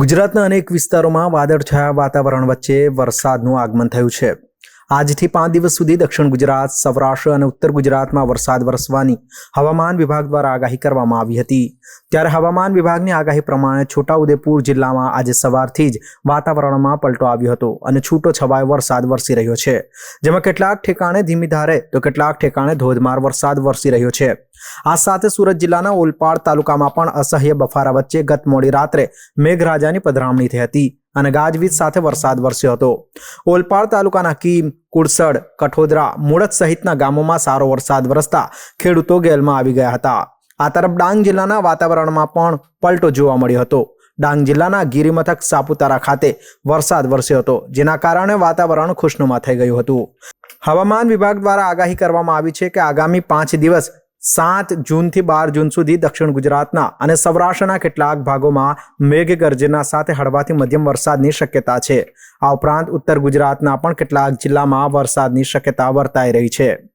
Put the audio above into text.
ગુજરાતના અનેક વિસ્તારોમાં વાદળછાયા વાતાવરણ વચ્ચે વરસાદનું આગમન થયું છે. આજથી પાંચ દિવસ સુધી દક્ષિણ ગુજરાત, સૌરાષ્ટ્ર અને ઉત્તર ગુજરાતમાં વરસાદ વરસવાની હવામાન વિભાગ દ્વારા આગાહી કરવામાં આવી હતી. ત્યારે હવામાન વિભાગની આગાહી પ્રમાણે છોટાઉદેપુર જિલ્લામાં આજે સવારથી જ વાતાવરણમાં પલટો આવ્યો હતો અને છૂટો છવાયો વરસાદ વરસી રહ્યો છે. જેમાં કેટલાક ઠેકાણે ધીમી ધારે તો કેટલાક ઠેકાણે ધોધમાર વરસાદ વરસી રહ્યો છે. આ સાથે સુરત જિલ્લાના ઓલપાડ તાલુકામાં પણ અસહ્ય બફારા વચ્ચે ગત મોડી રાત્રે મેઘરાજાની પધરામણી થઈ હતી. અને ગાજવીજ સાથે વરસાદ વરસ્યો હતો. ઓલપાડ તાલુકાના કીમ, કુડસડ, કઠોદરા મુળત સહિતના ગામોમાં સારો વરસાદ વરસતા ખેડૂતો ગેલમાં આવી ગયા હતા. આ તરફ ડાંગ જિલ્લાના વાતાવરણમાં પણ પલટો જોવા મળ્યો હતો. ડાંગ જિલ્લાના ગિરિમથક સાપુતારા ખાતે વરસાદ વરસ્યો હતો, જેના કારણે વાતાવરણ ખુશનુમા થઈ ગયું હતું. હવામાન વિભાગ દ્વારા આગાહી કરવામાં આવી છે કે આગામી પાંચ દિવસ સાત જૂનથી બાર જૂન સુધી દક્ષિણ ગુજરાતના અને સૌરાષ્ટ્રના કેટલાક ભાગોમાં મેઘગર્જના સાથે હળવાથી મધ્યમ વરસાદની શક્યતા છે. આ ઉપરાંત ઉત્તર ગુજરાતના પણ કેટલાક જિલ્લામાં વરસાદની શક્યતા વર્તાઈ રહી છે.